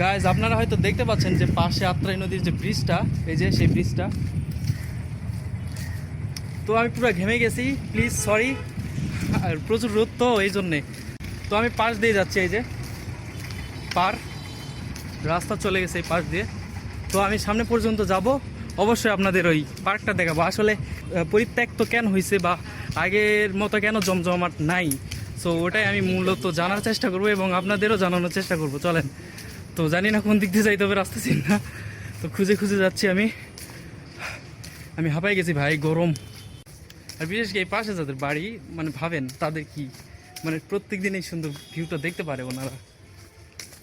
Guys আপনারা হয়তো দেখতে পাচ্ছেন যে পাশে আত্রাই নদীর যে ব্রিজটা, এই যে সেই ব্রিজটা। তো আমি পুরো ঘেমে গেছি প্লিজ সরি প্রচুর রোদ তো, এই জন্যে। তো আমি পাশ দিয়ে যাচ্ছি, এই যে। পার। রাস্তা চলে গেছে এই পাশ দিয়ে। তো আমি সামনে পর্যন্ত যাব। অবশ্যই আপনাদের ওই পার্কটা দেখাবো। আসলে পরিত্যক্ত কেন হয়েছে বা আগের মতো কেন জমজমাট নাই? সো ওটাই আমি মূলত জানার চেষ্টা করব এবং আপনাদেরও জানানোর চেষ্টা করব। চলেন। তো জানি না কোন দিক দিয়ে যাই, তবে রাস্তা চিন। না তো খুঁজে খুঁজে যাচ্ছি আমি। আমি হাঁপাই গেছি ভাই, গরম। আর বিশেষ করে এই পাশে যাদের বাড়ি মানে ভাবেন তাদের কি? মানে প্রত্যেক দিন এই সুন্দর ভিউটা দেখতে পারে ওনারা।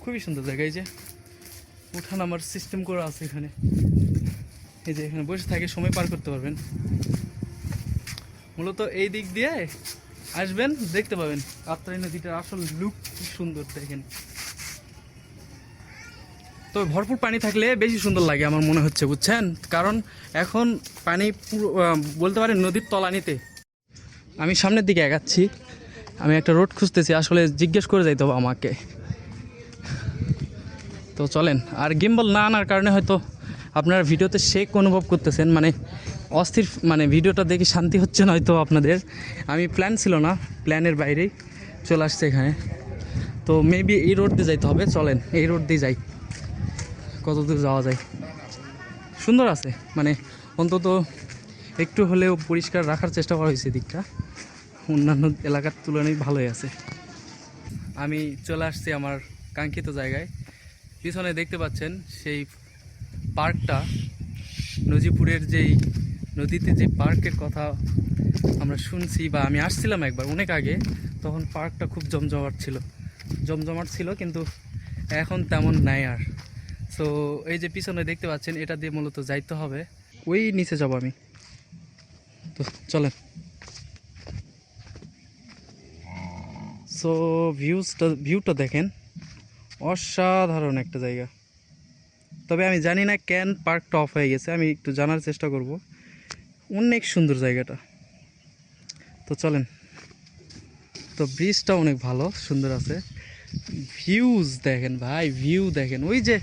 খুবই সুন্দর জায়গা, এই যে উঠান আমার সিস্টেম করা আছে এখানে। এই যে এখানে বসে থাকে, সময় পার করতে পারবেন। মূলত এই দিক দিয়ে আসবেন, দেখতে পাবেন। কাপ্তাই নদীটার আসল লুক কি সুন্দর দেখেন। তো ভরপুর পানি থাকলে বেশি সুন্দর লাগে আমার মনে হচ্ছে, বুঝছেন? কারণ এখন পানি বলতে পারেন নদীর তলানিতে। আমি সামনের দিকে এগাচ্ছি। আমি একটা রোড খুঁজতেছি, আসলে জিজ্ঞেস করে যাইতে হবে আমাকে। তো চলেন, আর গিম্বল না আনার কারণে হয়তো আপনারা ভিডিওতে শেক অনুভব করতেছেন মানে অস্থির মানে ভিডিওটা দেখে শান্তি হচ্ছে না হয়তো আপনাদের। আমি প্ল্যান ছিল না প্ল্যানের বাইরেই চলে আসছে এখানে। তো মেবি এই রোড দিয়ে যাইতে হবে, চলেন, এই রোড দিয়ে যাই। কত দূর যাওয়া যায়? সুন্দর আছে মানে অন্তত একটু হলেও পরিষ্কার রাখার চেষ্টা করা হয়েছে দিকটা অন্যান্য এলাকার তুলনায় ভালোই আছে। আমি চলে আসছি আমার কাঙ্ক্ষিত জায়গায়। পিছনে দেখতে পাচ্ছেন সেই পার্কটা। নজিপুরের যেই নদীতে যে পার্কের কথা আমরা শুনছি বা আমি আসছিলাম একবার অনেক আগে, তখন পার্কটা খুব জমজমাট ছিল। জমজমাট ছিল কিন্তু এখন তেমন নাই আর। সো এই যে পিছনে দেখতে পাচ্ছেন, এটা দিয়ে মূলত যাইতে হবে। ওই নিচে যাব আমি। তো চলেন। সো ভিউজটা ভিউটা দেখেন। অসাধারণ একটা জায়গা। তবে আমি জানি না কেন পার্কটা অফ হয়ে গেছে, আমি একটু জানার চেষ্টা করব। অনেক সুন্দর জায়গাটা। তো চলেন। তো ব্রিজটা অনেক ভালো, সুন্দর আছে। ভিউজ দেখেন ভাই ভিউ দেখেন। ওই যে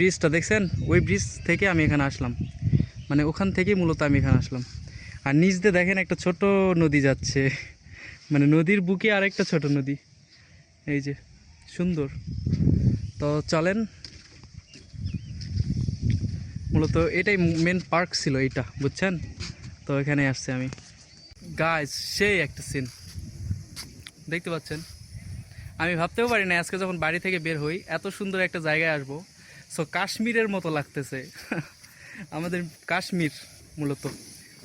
ব্রিজটা দেখছেন? ওই ব্রিজ থেকে আমি এখানে আসলাম। মানে ওখান থেকেই মূলত আমি এখানে আসলাম। আর নিচ দিয়ে দেখেন একটা ছোট নদী যাচ্ছে। মানে নদীর বুকে আর একটা ছোট নদী। এই যে, সুন্দর। তো চলেন। মূলত এটাই মেন পার্ক ছিল এইটা, বুঝছেন? তো এখানে আসছে আমি। গাছ সেই একটা সিন দেখতে পাচ্ছেন? আমি ভাবতেও পারি না আজকে যখন বাড়ি থেকে বের হই, এত সুন্দর একটা জায়গায় আসব। সো কাশ্মীরের মতো লাগতেছে। আমাদের কাশ্মীর মূলত।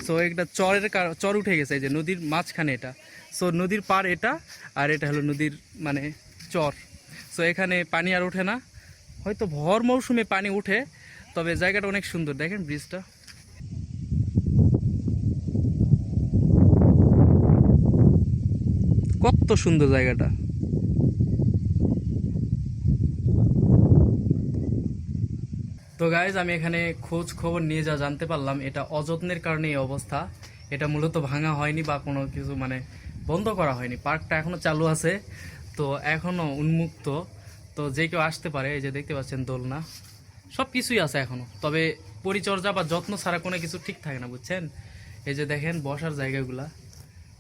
সো একটা চরের চর উঠে গেছে যে নদীর মাঝখানে এটা। সো নদীর পার এটা, আর এটা হলো নদীর মানে চর। সো এখানে পানি আর ওঠে না। হয়তো ভর মৌসুমে পানি উঠে, তবে জায়গাটা অনেক সুন্দর। দেখেন ব্রিজটা। কত সুন্দর জায়গাটা। তো গাইজ আমি এখানে খোঁজ খবর নিয়ে যা জানতে পারলাম, এটা অযত্নের কারণে এই অবস্থা। এটা মূলত ভাঙা হয়নি বা কোনো কিছু মানে বন্ধ করা হয়নি। পার্কটা এখনও চালু আছে, তো এখনও উন্মুক্ত। তো যে কেউ আসতে পারে, এই যে দেখতে পাচ্ছেন দোলনা, সব কিছুই আছে এখনও তবে পরিচর্যা বা যত্ন ছাড়া কোনো কিছু ঠিক থাকে না, বুঝছেন? এই যে দেখেন, বসার জায়গাগুলা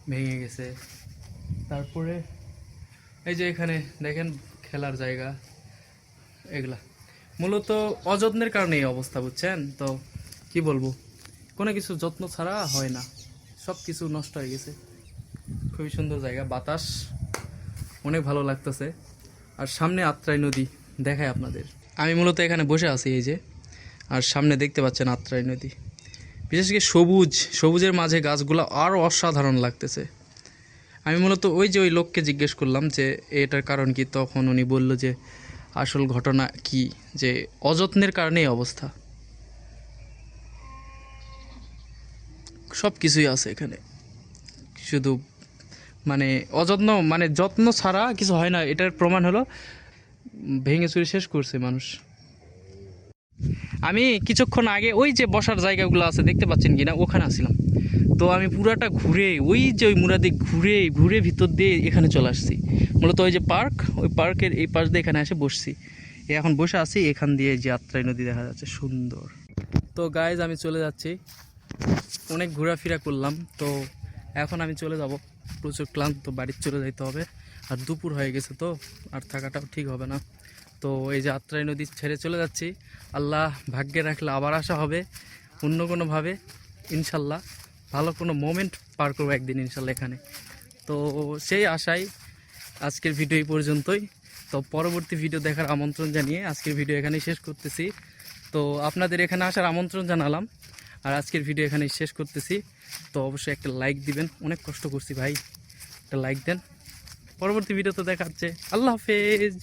ভেঙে গেছে। তারপরে এই যে এখানে দেখেন, খেলার জায়গা, এগুলা। মূলত অযত্নের কারণে এই অবস্থা, বুঝছেন? তো কি বলব? কোনো কিছু যত্ন ছাড়া হয় না। সব কিছু নষ্ট হয়ে গেছে। খুবই সুন্দর জায়গা, বাতাস অনেক ভালো লাগতেছে। আর সামনে আত্রাই নদী দেখায় আপনাদের। আমি মূলত এখানে বসে আছি, এই যে। আর সামনে দেখতে পাচ্ছেন আত্রাই নদী। বিশেষ করে সবুজ, সবুজের মাঝে গাছগুলো আরও অসাধারণ লাগতেছে। আমি মূলত ওই যে ওই লোককে জিজ্ঞেস করলাম যে, এটার কারণ কি? তখন উনি বলল যে আসল ঘটনা কি যে অযত্নের কারণে এই অবস্থা? সব কিছুই আছে এখানে। শুধু মানে অযত্ন মানে যত্ন ছাড়া কিছু হয় না। এটার প্রমাণ হলো ভেঙে চুরে শেষ করছে মানুষ। আমি কিছুক্ষণ আগে ওই যে বসার জায়গাগুলো আছে দেখতে পাচ্ছেন কিনা? ওখানে আসছিলাম তো আমি পুরাটা ঘুরে, ওই যে ওই মুরাদি ঘুরে ঘুরে ভিতর দিয়ে এখানে চলে আসছি। মূলত ওই যে পার্ক, ওই পার্কের এই পাশ দিয়ে এখানে এসে বসছি। এখন বসে আছি, এখান দিয়ে যে আত্রাই নদী দেখা যাচ্ছে, সুন্দর। তো গাইজ আমি চলে যাচ্ছি। অনেক ঘোরাফেরা করলাম, তো এখন আমি চলে যাব। প্রচুর ক্লান্ত, বাড়ির চলে যাইতে হবে। আর দুপুর হয়ে গেছে তো, আর থাকাটাও ঠিক হবে না। তো এই যে আত্রাই নদী ছেড়ে চলে যাচ্ছি। আল্লাহ ভাগ্যে রাখলে আবার আসা হবে, অন্য কোনোভাবে, ইনশাল্লাহ। ভালো কোনো মোমেন্ট পার করব একদিন ইনশাল্লাহ এখানে। তো সেই আশায় আজকের ভিডিও এই পর্যন্তই। তো পরবর্তী ভিডিও দেখার আমন্ত্রণ জানিয়ে আজকের ভিডিও এখানেই শেষ করতেছি। তো আপনাদের এখানে আসার আমন্ত্রণ জানালাম আর আজকের ভিডিও এখানেই শেষ করতেছি। তো অবশ্যই একটা লাইক দিবেন। অনেক কষ্ট করছি ভাই। একটা লাইক দেন। পরবর্তী ভিডিওতে দেখা হচ্ছে আল্লাহ হাফেজ।